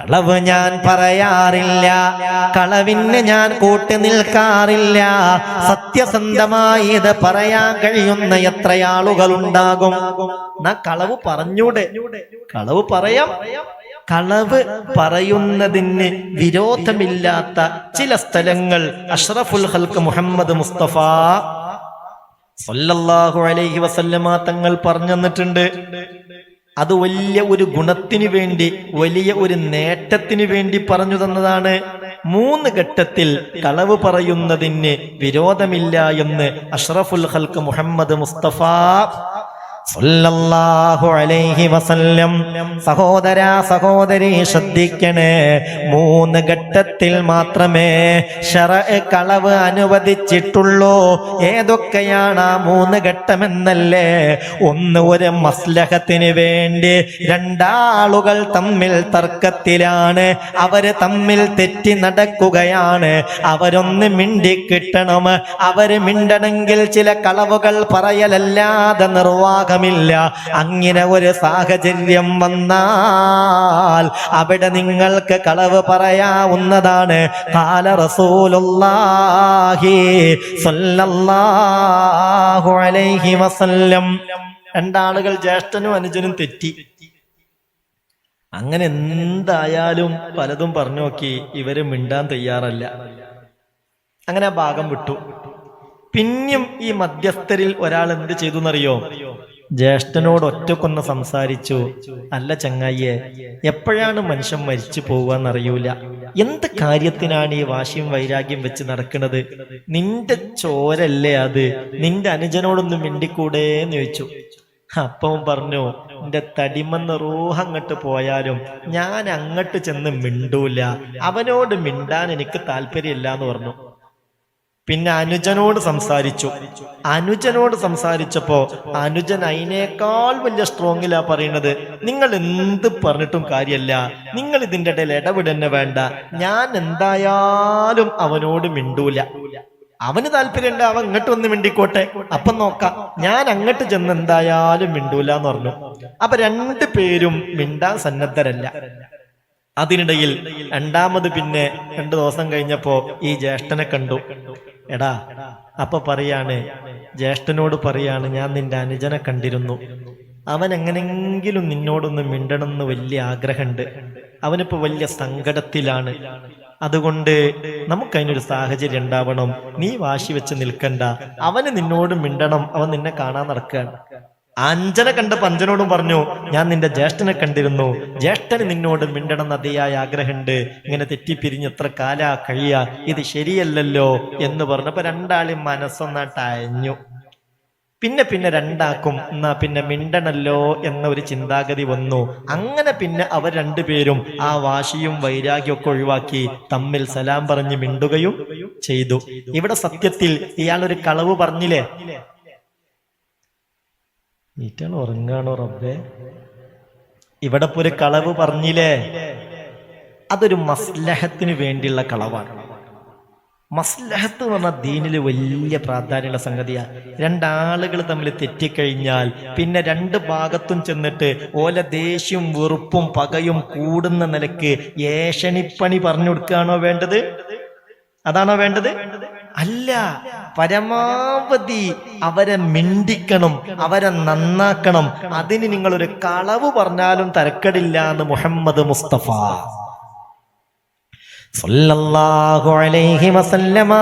കളവ് ഞാൻ പറയാറില്ല. കളവിന് ഞാൻ കൂട്ടി നിൽക്കാറില്ല. സത്യസന്ധമായി ഇത് പറയാൻ കഴിയുന്ന എത്ര ആളുകൾ ഉണ്ടാകും എന്നാ കളവ് പറഞ്ഞൂടെ. കളവ് പറയാം. കളവ് പറയുന്നതിന് വിരോധമില്ലാത്ത ചില സ്ഥലങ്ങൾ. അഷ്റഫുൽ ഹൽക്ക് മുഹമ്മദ് മുസ്തഫ സല്ലല്ലാഹു അലൈഹി വസല്ലമ തങ്ങൾ പറഞ്ഞു തന്നിട്ടുണ്ട് അത് വലിയ ഒരു ഗുണത്തിന് വേണ്ടി വലിയ ഒരു നേട്ടത്തിന് വേണ്ടി പറഞ്ഞു തന്നതാണ്. മൂന്ന് ഘട്ടത്തിൽ കളവ് പറയുന്നതിന് വിരോധമില്ല എന്ന് അഷ്റഫുൽ ഹൽക്ക് മുഹമ്മദ് മുസ്തഫ സഹോദര സഹോദരി ശ്രദ്ധിക്കണേ. മൂന്ന് ഘട്ടത്തിൽ മാത്രമേ ഷറ കളവ് അനുവദിച്ചിട്ടുള്ളൂ. ഏതൊക്കെയാണ് ആ മൂന്ന് ഘട്ടമെന്നല്ലേ? ഒന്ന് ഒരു മസ്ലഹത്തിന് വേണ്ടി രണ്ടാളുകൾ തമ്മിൽ തർക്കത്തിലാണ്. അവർ തമ്മിൽ തെറ്റി നടക്കുകയാണ്. അവരൊന്ന് മിണ്ടി കിട്ടണം. അവർ മിണ്ടണമെങ്കിൽ ചില കളവുകൾ പറയലല്ലാതെ നിർവാഹമില്ല അങ്ങനെ ഒരു സാഹചര്യം വന്നാൽ അവിടെ നിങ്ങൾക്ക് കളവ് പറയാവുന്നതാണ്. കാല റസൂലുള്ളാഹി അലൈഹി വസല്ലം. രണ്ടാളുകൾ ജ്യേഷ്ഠനും അനുജനും തെറ്റി. അങ്ങനെ എന്തായാലും പലതും പറഞ്ഞു നോക്കി ഇവർ മിണ്ടാൻ തയ്യാറല്ല. അങ്ങനെ ആ ഭാഗം വിട്ടു. പിന്നെയും ഈ മധ്യസ്ഥരിൽ ഒരാൾ എന്ത് ചെയ്തു എന്നറിയോ ജ്യേഷ്ഠനോട് ഒറ്റക്കൊന്ന് സംസാരിച്ചു. അല്ല ചങ്ങായിയെ എപ്പോഴാണ് മനുഷ്യൻ മരിച്ചു പോവാന്നറിയൂല എന്ത് കാര്യത്തിനാണ് ഈ വാശിയും വൈരാഗ്യം വെച്ച് നടക്കുന്നത്? നിന്റെ ചോരല്ലേ അത്? നിന്റെ അനുജനോടൊന്നും മിണ്ടിക്കൂടെ എന്ന് ചോദിച്ചു. അപ്പം പറഞ്ഞു എന്റെ തടിമന്ന് റൂഹ് അങ്ങോട്ട് പോയാലും ഞാൻ അങ്ങോട്ട് ചെന്ന് മിണ്ടൂല. അവനോട് മിണ്ടാൻ എനിക്ക് താല്പര്യമില്ല എന്ന് പറഞ്ഞു. പിന്നെ അനുജനോട് സംസാരിച്ചു. അനുജനോട് സംസാരിച്ചപ്പോ അനുജൻ അതിനേക്കാൾ വലിയ സ്ട്രോങ്ങിലാ പറയുന്നത് നിങ്ങൾ എന്ത് പറഞ്ഞിട്ടും കാര്യമല്ല നിങ്ങൾ ഇതിന്റെ ഇടയിൽ ഇടപെടന്നെ വേണ്ട. ഞാൻ എന്തായാലും അവനോട് മിണ്ടൂല. അവന് താല്പര്യമുണ്ട് അവൻ ഇങ്ങോട്ട് വന്ന് മിണ്ടിക്കോട്ടെ. അപ്പം നോക്കാം. ഞാൻ അങ്ങോട്ട് ചെന്ന് എന്തായാലും മിണ്ടൂല എന്ന് പറഞ്ഞു. അപ്പൊ രണ്ടു പേരും മിണ്ടാൻ സന്നദ്ധരല്ല. അതിനിടയിൽ രണ്ടാമത് പിന്നെ രണ്ടു ദിവസം കഴിഞ്ഞപ്പോ ഈ ജ്യേഷ്ഠനെ കണ്ടു. എടാ അപ്പൊ പറയാണ് ജ്യേഷ്ഠനോട് പറയാണ് ഞാൻ നിന്റെ അനുജനെ കണ്ടിരുന്നു. അവൻ എങ്ങനെങ്കിലും നിന്നോടൊന്ന് മിണ്ടണമെന്ന് വലിയ ആഗ്രഹമുണ്ട്. അവനിപ്പോ വലിയ സങ്കടത്തിലാണ്. അതുകൊണ്ട് നമുക്കതിനൊരു സാഹചര്യം ഉണ്ടാവണം. നീ വാശി വെച്ച് നിൽക്കണ്ട. അവന് നിന്നോട് മിണ്ടണം. അവൻ നിന്നെ കാണാൻ നടക്കുകയാണ്. അഞ്ജന കണ്ട പഞ്ചനോടും പറഞ്ഞു ഞാൻ നിന്റെ ജ്യേഷ്ഠനെ കണ്ടിരുന്നു. ജ്യേഷ്ഠന് നിന്നോട് മിണ്ടണം അതിയായ ആഗ്രഹമുണ്ട്. ഇങ്ങനെ തെറ്റിപ്പിരിഞ്ഞ് എത്ര കാല കഴിയ. ഇത് ശരിയല്ലല്ലോ. എന്ന് പറഞ്ഞപ്പോ രണ്ടാളും മനസ്സൊന്നാട്ട് അയഞ്ഞു പിന്നെ പിന്നെ രണ്ടാക്കും എന്നാ പിന്നെ മിണ്ടണല്ലോ എന്ന ഒരു ചിന്താഗതി വന്നു. അങ്ങനെ പിന്നെ അവർ രണ്ടുപേരും ആ വാശിയും വൈരാഗ്യവും ഒക്കെ ഒഴിവാക്കി തമ്മിൽ സലാം പറഞ്ഞ് മിണ്ടുകയും ചെയ്തു. ഇവിടെ സത്യത്തിൽ ഇയാൾ ഒരു കളവ് പറഞ്ഞില്ലേ? ഈറ്റാൾ ഉറങ്ങാണോ റബ്ബേ? ഇവിടെ ഒരു കളവ് പറഞ്ഞില്ലേ? അതൊരു മസ്ലഹത്തിന് വേണ്ടിയുള്ള കളവാണ്. മസ്ലഹത്ത് എന്ന് പറഞ്ഞാൽ ദീനിൽ വലിയ പ്രാധാന്യമുള്ള സംഗതിയാണ് രണ്ടാളുകൾ തമ്മിൽ തെറ്റിക്കഴിഞ്ഞാൽ പിന്നെ രണ്ട് ഭാഗത്തും ചെന്നിട്ട് ഓല ദേഷ്യം വെറുപ്പും പകയും കൂടുന്ന നിലയ്ക്ക് ഏഷണിപ്പണി പറഞ്ഞു കൊടുക്കുകയാണോ വേണ്ടത്? അതാണോ വേണ്ടത്? അല്ല പരമാവധി അവരെ മിണ്ടിക്കണം അവരെ നന്നാക്കണം. അതിന് ഒരു കളവ് പറഞ്ഞാലും തരക്കടില്ല എന്ന് മുഹമ്മദ് മുസ്തഫ.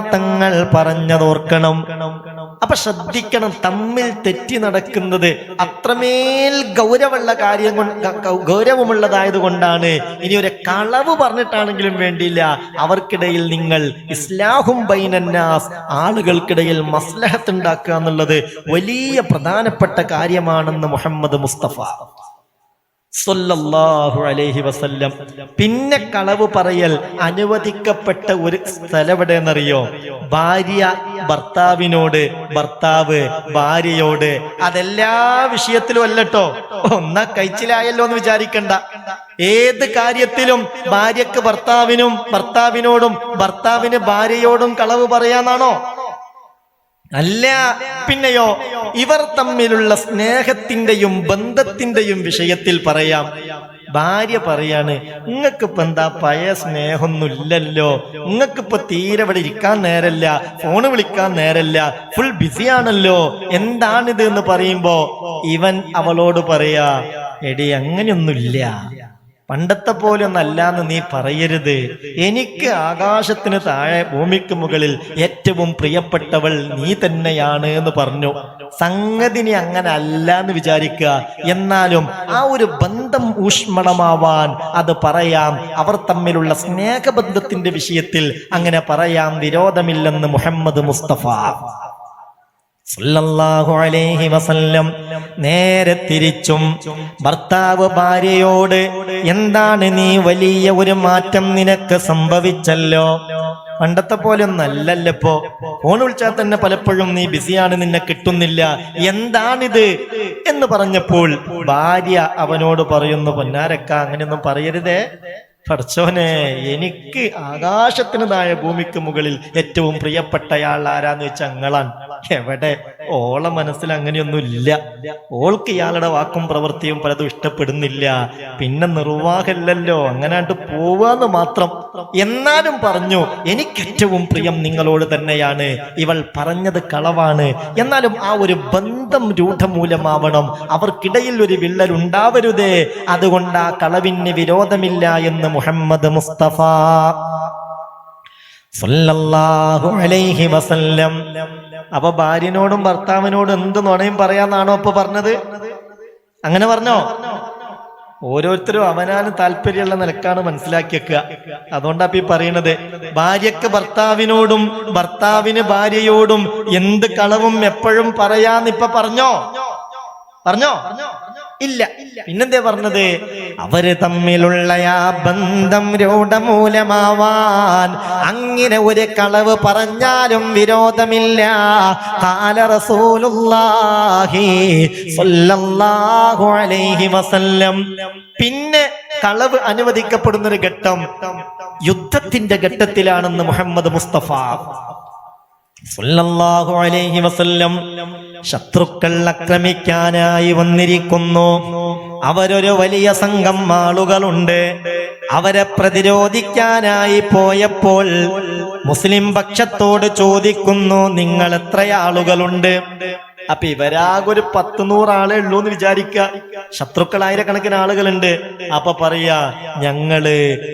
തങ്ങൾ പറഞ്ഞതോർക്കണം. അപ്പൊ ശ്രദ്ധിക്കണം തമ്മിൽ തെറ്റി നടക്കുന്നത് അത്രമേൽ ഗൗരവമുള്ള കാര്യം ഗൗരവമുള്ളതായത് കൊണ്ടാണ് ഇനി ഒരു കളവ് പറഞ്ഞിട്ടാണെങ്കിലും വേണ്ടിയില്ല. അവർക്കിടയിൽ നിങ്ങൾ ഇസ്ലാഹും ബൈനന്നാസ് ആളുകൾക്കിടയിൽ മസ്ലഹത്ത് ഉണ്ടാക്കുക എന്നുള്ളത് വലിയ പ്രധാനപ്പെട്ട കാര്യമാണെന്ന് മുഹമ്മദ് മുസ്തഫ. അലൈഹി വസല്ലം. പിന്നെ കളവ് പറയൽ അനുവദിക്കപ്പെട്ട ഒരു സ്ഥലം എവിടെയെന്നറിയോ ഭാര്യ ഭർത്താവിനോട് ഭർത്താവ് ഭാര്യയോട്. അതെല്ലാ വിഷയത്തിലും അല്ലട്ടോ. ഒന്നാ കഴിച്ചിലായല്ലോ എന്ന് വിചാരിക്കണ്ട. ഏത് കാര്യത്തിലും ഭാര്യക്ക് ഭർത്താവിനും ഭർത്താവിനോടും ഭർത്താവിന് ഭാര്യയോടും കളവ് പറയാന്നാണോ? അല്ല പിന്നെയോ? ഇവർ തമ്മിലുള്ള സ്നേഹത്തിന്റെയും ബന്ധത്തിന്റെയും വിഷയത്തിൽ പറയാം. ഭാര്യ പറയാണ് നിങ്ങൾക്കിപ്പോ എന്താ പഴയ സ്നേഹമൊന്നുമില്ലല്ലോ. നിങ്ങൾക്കിപ്പോ തീരെ ഇവിടെ ഇരിക്കാൻ നേരല്ല ഫോണ് വിളിക്കാൻ നേരല്ല ഫുൾ ബിസി ആണല്ലോ. എന്താണിത് എന്ന് പറയുമ്പോ ഇവൻ അവളോട് പറയാ എടി അങ്ങനെയൊന്നുമില്ല. പണ്ടത്തെ പോലെ ഒന്നല്ലാന്ന് നീ പറയരുത്. എനിക്ക് ആകാശത്തിന് താഴെ ഭൂമിക്ക് മുകളിൽ ഏറ്റവും പ്രിയപ്പെട്ടവൾ നീ തന്നെയാണ് എന്ന് പറഞ്ഞു. സംഗതി നീ അങ്ങനെ അല്ല എന്ന് വിചാരിക്കുക. എന്നാലും ആ ഒരു ബന്ധം ഊഷ്മളമാവാൻ അത് പറയാം. അവർ തമ്മിലുള്ള സ്നേഹബന്ധത്തിന്റെ വിഷയത്തിൽ അങ്ങനെ പറയാം. വിരോധമില്ലെന്ന് മുഹമ്മദ് മുസ്തഫ. സല്ലല്ലാഹു അലൈഹി വസല്ലം നേരെ തിരിച്ചും ഭർത്താവ് ഭാര്യയോട് എന്താണ് നീ വലിയ ഒരു മാറ്റം നിനക്ക് സംഭവിച്ചല്ലോ? പണ്ടത്തെ പോലെ ഒന്നല്ലല്ലോ ഇപ്പോ. ഫോൺ വിളിച്ചാൽ തന്നെ പലപ്പോഴും നീ ബിസിയാണ് നിന്നെ കിട്ടുന്നില്ല. എന്താണിത്? എന്ന് പറഞ്ഞപ്പോൾ ഭാര്യ അവനോട് പറയുന്നു പൊന്നാരക്ക അങ്ങനെയൊന്നും പറയരുതേ. പഠിച്ചോനെ എനിക്ക് ആകാശത്തിന് താഴെ ഭൂമിക്ക് മുകളിൽ ഏറ്റവും പ്രിയപ്പെട്ടയാൾ ആരാന്ന് വെച്ചാൽ അങ്ങളാണ്. എവിടെ? ഓളെ മനസ്സിൽ അങ്ങനെയൊന്നും ഇല്ല ഓൾക്ക് ഇയാളുടെ വാക്കും പ്രവൃത്തിയും പലതും ഇഷ്ടപ്പെടുന്നില്ല. പിന്നെ നിർവാഹമില്ലല്ലോ. അങ്ങനാണ്ട് പോവാന്ന് മാത്രം. എന്നാലും പറഞ്ഞു എനിക്ക് ഏറ്റവും പ്രിയം നിങ്ങളോട് തന്നെയാണ്. ഇവൾ പറഞ്ഞത് കളവാണ്. എന്നാലും ആ ഒരു ബന്ധം രൂഢമൂലമാവണം. അവർക്കിടയിൽ ഒരു വിള്ളൽ ഉണ്ടാവരുതേ. അതുകൊണ്ട് ആ കളവിന് വിരോധമില്ല എന്ന് മുഹമ്മദ് മുസ്തഫ. അലൈഹി വസല്ലം. അപ്പൊ ഭാര്യനോടും ഭർത്താവിനോടും എന്ത് നുണയും പറയാന്നാണോ ഇപ്പൊ പറഞ്ഞത്? അങ്ങനെ പറഞ്ഞോ? ഓരോരുത്തരും അവനാന് താല്പര്യമുള്ള നിലക്കാണ് മനസ്സിലാക്കി വെക്കുക അതുകൊണ്ടാ ഈ പറയണത്. ഭാര്യക്ക് ഭർത്താവിനോടും ഭർത്താവിന് ഭാര്യയോടും എന്ത് കളവും എപ്പോഴും പറയാന്നിപ്പൊ പറഞ്ഞോ? പറഞ്ഞോ? ഇല്ല. പിന്നെന്തേ പറഞ്ഞത്? അവർ തമ്മിലുള്ള ആ ബന്ധം രൂഢമൂലമാവാൻ അങ്ങനെ ഒരു കളവ് പറഞ്ഞാലും വിരോധമില്ല. കാല റസൂലുള്ളാഹി സ്വല്ലല്ലാഹു അലൈഹി വസല്ലം. പിന്നെ കളവ് അനുവദിക്കപ്പെടുന്നൊരു ഘട്ടം യുദ്ധത്തിന്റെ ഘട്ടത്തിലാണെന്ന് മുഹമ്മദ് മുസ്തഫ. അലൈഹി വസല്ലം ശത്രുക്കൾ ആക്രമിക്കാനായി വന്നിരിക്കുന്നു. അവരൊരു വലിയ സംഘം ആളുകളുണ്ട്. അവരെ പ്രതിരോധിക്കാനായി പോയപ്പോൾ മുസ്ലിം പക്ഷത്തോട് ചോദിക്കുന്നു നിങ്ങൾ എത്ര ആളുകളുണ്ട്? അപ്പൊ ഇവരാകെ ഒരു പത്ത് നൂറാളെ ഉള്ളൂ എന്ന് വിചാരിക്ക. ശത്രുക്കൾ ആയിരക്കണക്കിന് ആളുകളുണ്ട്. അപ്പൊ പറയാ ഞങ്ങൾ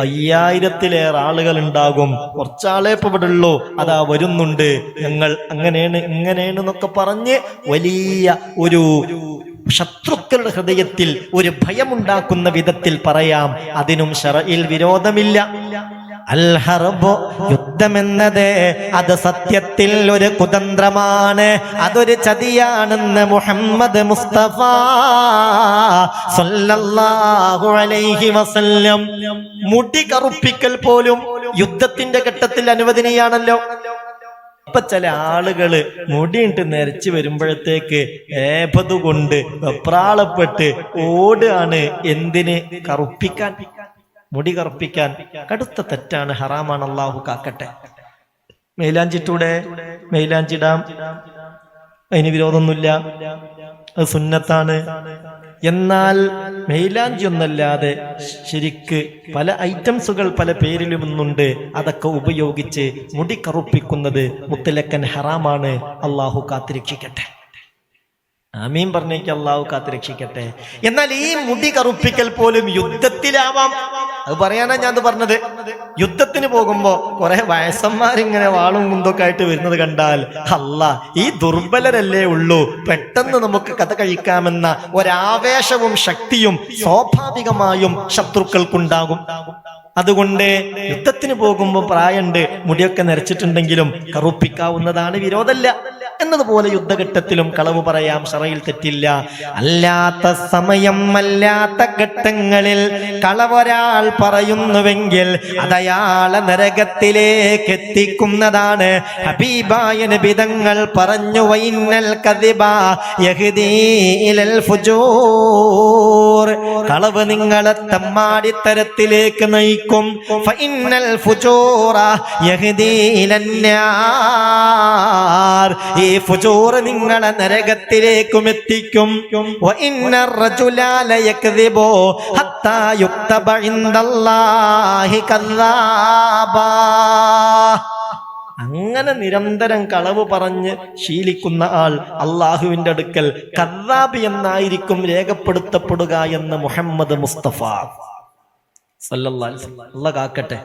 അയ്യായിരത്തിലേറെ ആളുകൾ ഉണ്ടാകും കുറച്ചാളെ ഇപ്പൊ ഇവിടെ ഉള്ളൂ അതാ വരുന്നുണ്ട്. ഞങ്ങൾ അങ്ങനെയാണ് ഇങ്ങനെയാണ് എന്നൊക്കെ പറഞ്ഞ് വലിയ ഒരു ശത്രുക്കളുടെ ഹൃദയത്തിൽ ഒരു ഭയമുണ്ടാക്കുന്ന വിധത്തിൽ പറയാം. അതിനും ഷറയിൽ വിരോധമില്ല. അൽഹർബ് യുദ്ധമെന്നത് അത് സത്യത്തിൽ ഒരു കുതന്ത്രമാണ്. അതൊരു ചതിയാണെന്ന് മുഹമ്മദ് മുസ്തഫ സല്ലല്ലാഹു അലൈഹി വസല്ലം. മുടി കറുപ്പിക്കൽ പോലും യുദ്ധത്തിന്റെ ഘട്ടത്തിൽ അനുവദനീയാണല്ലോ. ഇപ്പൊ ചില ആളുകൾ മുടിയിട്ട് നിരച്ചു വരുമ്പോഴത്തേക്ക് ഏപതുകൊണ്ട് വെപ്രാളപ്പെട്ട് ഓടുകയാണ് എന്തിന്? കറുപ്പിക്കാൻ. മുടി കറുപ്പിക്കാൻ കടുത്ത തെറ്റാണ്. ഹറാമാണ് അള്ളാഹു കാക്കട്ടെ. മെയിലാഞ്ചിട്ടൂടെ മെയിലാഞ്ചിടാം അതിന് വിരോധമൊന്നുമില്ല. അത് സുന്നത്താണ്. എന്നാൽ മെയിലാഞ്ചി ഒന്നല്ലാതെ ശരിക്ക് പല ഐറ്റംസുകൾ പല പേരിലും പേരിലുമുണ്ട് അതൊക്കെ ഉപയോഗിച്ച് മുടി കറുപ്പിക്കുന്നത് മുത്തലക്കൻ ഹറാമാണ്. അള്ളാഹു കാത്തിരക്ഷിക്കട്ടെ. ആമീൻ പറഞ്ഞേക്ക് അള്ളാഹു കാത്തിരക്ഷിക്കട്ടെ. എന്നാൽ ഈ മുടി കറുപ്പിക്കൽ പോലും യുദ്ധത്തിലാവാം. അത് പറയാനാ ഞാൻ അത് പറഞ്ഞത്. യുദ്ധത്തിന് പോകുമ്പോ കുറെ വയസ്സന്മാരിങ്ങനെ വാളും മുന്തൊക്കെ ആയിട്ട് വരുന്നത് കണ്ടാൽ അല്ല ഈ ദുർബലരല്ലേ ഉള്ളൂ. പെട്ടെന്ന് നമുക്ക് കഥ കഴിക്കാമെന്ന ഒരാവേശവും ശക്തിയും സ്വാഭാവികമായും ശത്രുക്കൾക്കുണ്ടാകും. അതുകൊണ്ട് യുദ്ധത്തിന് പോകുമ്പോൾ പ്രായണ്ട് മുടിയൊക്കെ നിറച്ചിട്ടുണ്ടെങ്കിലും കറുപ്പിക്കാവുന്നതാണ് വിരോധമല്ല. എന്നതുപോലെ യുദ്ധഘട്ടത്തിലും കളവ് പറയാം ഷറയിൽ തെറ്റില്ല. അല്ലാത്ത സമയം അല്ലാത്ത ഘട്ടങ്ങളിൽ കളവൊരാൾ പറയുന്നുവെങ്കിൽ അതയാളെ നരകത്തിലേക്ക് എത്തിക്കുന്നതാണ്. ഹബീബായ നബിതങ്ങൾ പറഞ്ഞു വൈന്നൽ കളവ് നിങ്ങളെ തമ്മാടിത്തരത്തിലേക്ക് നയിക്കും. നാർ. ഈ ഫുജൂർ നിങ്ങളെ നരകത്തിലേക്കും എത്തിക്കും അങ്ങനെ നിരന്തരം കളവ് പറഞ്ഞ് ശീലിക്കുന്ന ആൾ അള്ളാഹുവിന്റെ അടുക്കൽ കദ്ദാബി എന്നായിരിക്കും രേഖപ്പെടുത്തപ്പെടുക എന്ന് മുഹമ്മദ് മുസ്തഫ. സല്ലല്ലാഹു. അള്ളാഹ് കാക്കട്ടെ.